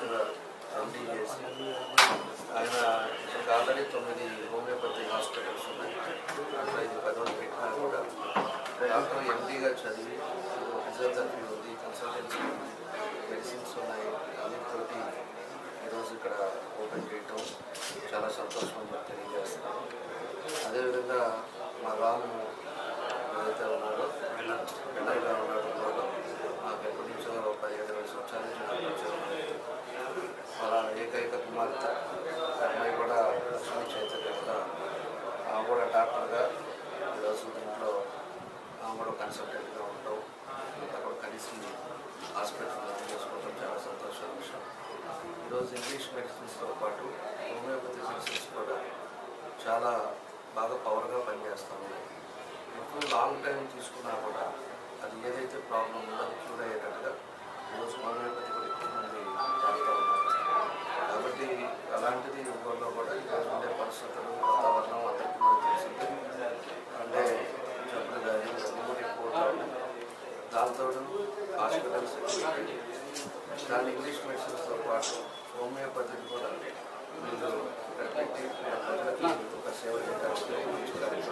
Journalist చేసి ఆయన ఇంకా ఆల్రెడీ తొమ్మిది హోమియోపతి హాస్పిటల్స్ ఉన్నాయి. అట్లా ఇది పదవి పెట్టినా కూడా డాక్టర్ ఎండిగా చదివి ఫిజియోథెరపీ ఉంది కన్సల్టెన్సీ ఉంది మెడిసిన్స్ ఉన్నాయి. అన్నిటితోటి ఈరోజు ఇక్కడ ఓపెన్ చేయటం చాలా సంతోషంగా తెలియజేస్తున్నాను. అదేవిధంగా మా రాము ఏదైతే ఉన్నారో కుమార్తె అమ్మాయి కూడా లక్ష్మీ చైతన్య కూడా ఆమె కూడా డాక్టర్గా ఈరోజు దీంట్లో ఆమె కూడా కన్సల్టెంట్గా ఉంటాం అక్కడ కూడా కలిసి హాస్పిటల్ చేసుకోవడం చాలా సంతోషం విషయం. ఈరోజు ఇంగ్లీష్ మెడిసిన్స్తో పాటు హోమియోపతి మెడిసిన్స్ కూడా చాలా బాగా పవర్గా పనిచేస్తుంది ఎప్పుడు లాంగ్ టైం తీసుకున్నా కూడా దాంతో హాస్పిటల్స్ దాని ఇంగ్లీష్ మెడిసిన్స్తో పాటు హోమియోపతిని కూడా మీరు ప్రతి ప్రజలకి ఒక సేవ చేయడానికి